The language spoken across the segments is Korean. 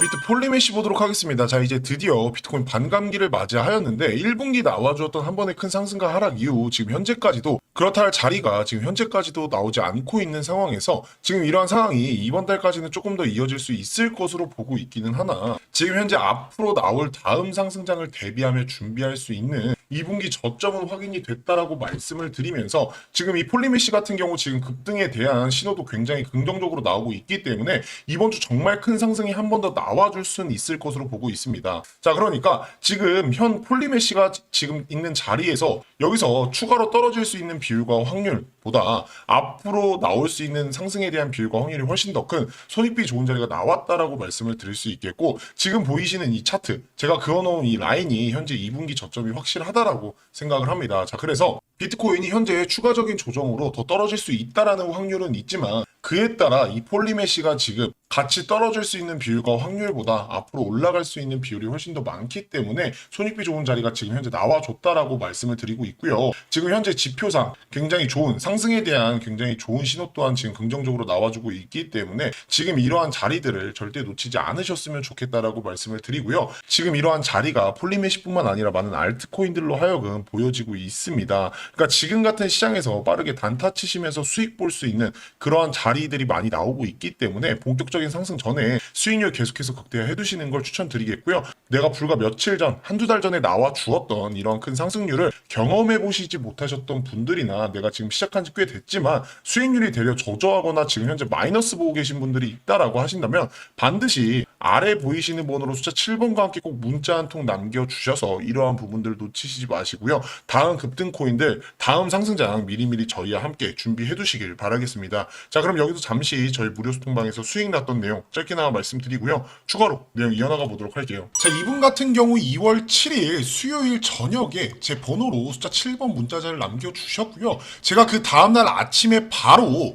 비트 폴리메시 보도록 하겠습니다. 자, 이제 드디어 비트코인 반감기를 맞이하였는데 1분기 나와주었던 한 번의 큰 상승과 하락 이후 지금 현재까지도 그렇다 할 자리가 지금 현재까지도 나오지 않고 있는 상황에서 지금 이러한 상황이 이번 달까지는 조금 더 이어질 수 있을 것으로 보고 있기는 하나 지금 현재 앞으로 나올 다음 상승장을 대비하며 준비할 수 있는 2분기 저점은 확인이 됐다라고 말씀을 드리면서 지금 이 폴리메시 같은 경우 지금 급등에 대한 신호도 굉장히 긍정적으로 나오고 있기 때문에 이번 주 정말 큰 상승이 한 번 더 나와줄 수는 있을 것으로 보고 있습니다. 자, 그러니까 지금 현 폴리메시가 지금 있는 자리에서 여기서 추가로 떨어질 수 있는 비율과 확률보다 앞으로 나올 수 있는 상승에 대한 비율과 확률이 훨씬 더 큰 손익비 좋은 자리가 나왔다라고 말씀을 드릴 수 있겠고 지금 보이시는 이 차트 제가 그어놓은 이 라인이 현재 2분기 저점이 확실하다 라고 생각을 합니다. 자, 그래서 비트코인이 현재 추가적인 조정으로 더 떨어질 수 있다라는 확률은 있지만 그에 따라 이 폴리메시가 지금 같이 떨어질 수 있는 비율과 확률보다 앞으로 올라갈 수 있는 비율이 훨씬 더 많기 때문에 손익비 좋은 자리가 지금 현재 나와줬다라고 말씀을 드리고 있고요. 지금 현재 지표상 굉장히 좋은 상승에 대한 굉장히 좋은 신호 또한 지금 긍정적으로 나와주고 있기 때문에 지금 이러한 자리들을 절대 놓치지 않으셨으면 좋겠다라고 말씀을 드리고요. 지금 이러한 자리가 폴리메시뿐만 아니라 많은 알트코인들로 하여금 보여지고 있습니다. 그러니까 지금 같은 시장에서 빠르게 단타 치시면서 수익 볼 수 있는 그러한 자리 들이 많이 나오고 있기 때문에 본격적인 상승 전에 수익률 계속해서 극대화해 두시는 걸 추천드리겠고요. 내가 불과 며칠 전, 한두 달 전에 나와 주었던 이런 큰 상승률을 경험해 보시지 못하셨던 분들이나 내가 지금 시작한 지 꽤 됐지만 수익률이 되려 저조하거나 지금 현재 마이너스 보고 계신 분들이 있다라고 하신다면 반드시 아래 보이시는 번호로 숫자 7번과 함께 꼭 문자 한 통 남겨주셔서 이러한 부분들 놓치시지 마시고요. 다음 급등 코인들, 다음 상승장 미리미리 저희와 함께 준비해 두시길 바라겠습니다. 자, 그럼 여기서 잠시 저희 무료 소통방에서 수익 났던 내용 짧게나마 말씀드리고요. 추가로 내용 이어나가 보도록 할게요. 자, 이분 같은 경우 2월 7일 수요일 저녁에 제 번호로 숫자 7번 문자자를 남겨주셨고요. 제가 그 다음날 아침에 바로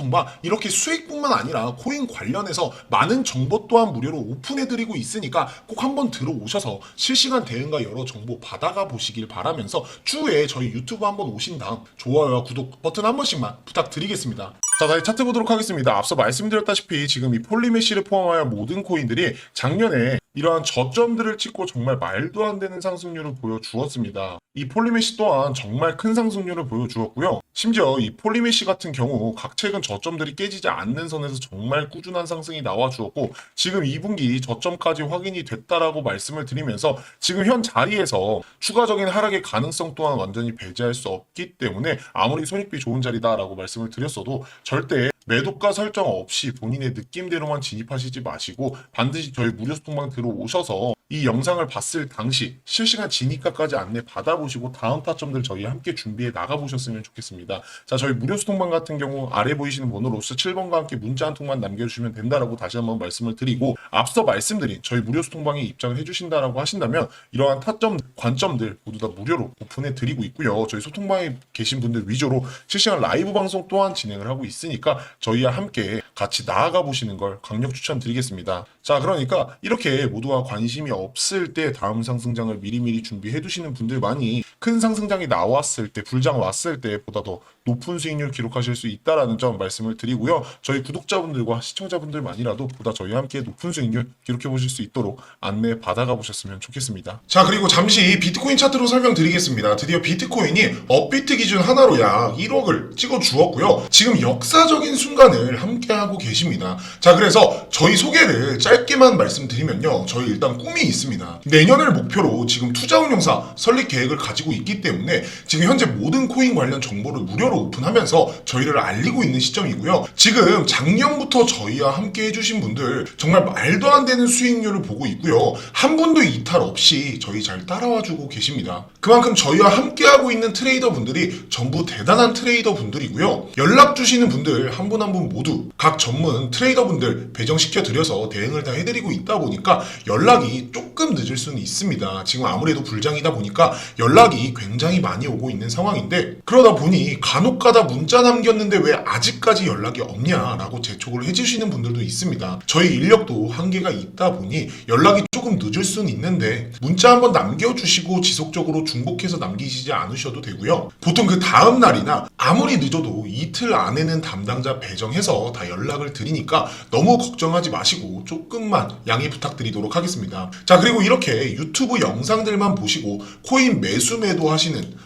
방 이렇게 수익뿐만 아니라 코인 관련해서 많은 정보 또한 무료로 오픈해드리고 있으니까 꼭 한번 들어오셔서 실시간 대응과 여러 정보 받아가 보시길 바라면서 추후에 저희 유튜브 한번 오신 다음 좋아요와 구독 버튼 한 번씩만 부탁드리겠습니다. 자, 다시 차트 보도록 하겠습니다. 앞서 말씀드렸다시피 지금 이 폴리메시를 포함하여 모든 코인들이 작년에 이러한 저점들을 찍고 정말 말도 안 되는 상승률을 보여주었습니다. 이 폴리메시 또한 정말 큰 상승률을 보여주었고요. 심지어 이 폴리메시 같은 경우 각 최근 저점들이 깨지지 않는 선에서 정말 꾸준한 상승이 나와주었고 지금 2분기 저점까지 확인이 됐다라고 말씀을 드리면서 지금 현 자리에서 추가적인 하락의 가능성 또한 완전히 배제할 수 없기 때문에 아무리 손익비 좋은 자리다라고 말씀을 드렸어도 절대 매도가 설정 없이 본인의 느낌대로만 진입하시지 마시고 반드시 저희 무료 소통방 들어오셔서 이 영상을 봤을 당시 실시간 진입가까지 안내 받아보시고 다음 타점들 저희 함께 준비해 나가보셨으면 좋겠습니다. 자, 저희 무료 소통방 같은 경우 아래 보이시는 번호로 수 7번과 함께 문자 한 통만 남겨주시면 된다라고 다시 한번 말씀을 드리고 앞서 말씀드린 저희 무료 소통방에 입장을 해주신다라고 하신다면 이러한 타점, 관점들 모두 다 무료로 오픈해 드리고 있고요. 저희 소통방에 계신 분들 위주로 실시간 라이브 방송 또한 진행을 하고 있으니까 저희와 함께 같이 나아가 보시는 걸 강력 추천드리겠습니다. 자, 그러니까 이렇게 모두가 관심이 없을 때 다음 상승장을 미리미리 준비해 두시는 분들만이 큰 상승장이 나왔을 때, 불장 왔을 때보다 더 높은 수익률 기록하실 수 있다라는 점 말씀을 드리고요. 저희 구독자분들과 시청자분들만이라도 보다 저희와 함께 높은 수익률 기록해 보실 수 있도록 안내 받아가 보셨으면 좋겠습니다. 자, 그리고 잠시 비트코인 차트로 설명드리겠습니다. 드디어 비트코인이 업비트 기준 하나로 약 1억을 찍어 주었고요. 지금 역사적인 순간을 함께 하고 계십니다. 자, 그래서 저희 소개를 짧게만 말씀드리면요. 저희 일단 꿈이 있습니다. 내년을 목표로 지금 투자운용사 설립 계획을 가지고 있기 때문에 지금 현재 모든 코인 관련 정보를 무료로 오픈하면서 저희를 알리고 있는 시점이고요. 지금 작년부터 저희와 함께 해주신 분들 정말 말도 안 되는 수익률을 보고 있고요. 한 분도 이탈 없이 저희 잘 따라와 주고 계십니다. 그만큼 저희와 함께하고 있는 트레이더 분들이 전부 대단한 트레이더 분들이고요. 연락 주시는 분들 한 분 한 분 모두 각 전문 트레이더 분들 배정시켜 드려서 대응을 다 해드리고 있다 보니까 연락이 조금 늦을 수는 있습니다. 지금 아무래도 불장이다 보니까 연락이 굉장히 많이 오고 있는 상황인데 그러다 보니 간혹가다 문자 남겼는데 왜 아직까지 연락이 없냐라고 재촉을 해주시는 분들도 있습니다. 저희 인력도 한계가 있다 보니 연락이 조금 늦을 수는 있는데 문자 한번 남겨주시고 지속적으로 중복해서 남기시지 않으셔도 되고요. 보통 그 다음 날이나 아무리 늦어도 이틀 안에는 담당자 배정해서 다 연락을 드리니까 너무 걱정하지 마시고 조금만 양해 부탁드리도록 하겠습니다. 자 그리고 이렇게 유튜브 영상들만 보시고 코인 매수 매도 하시는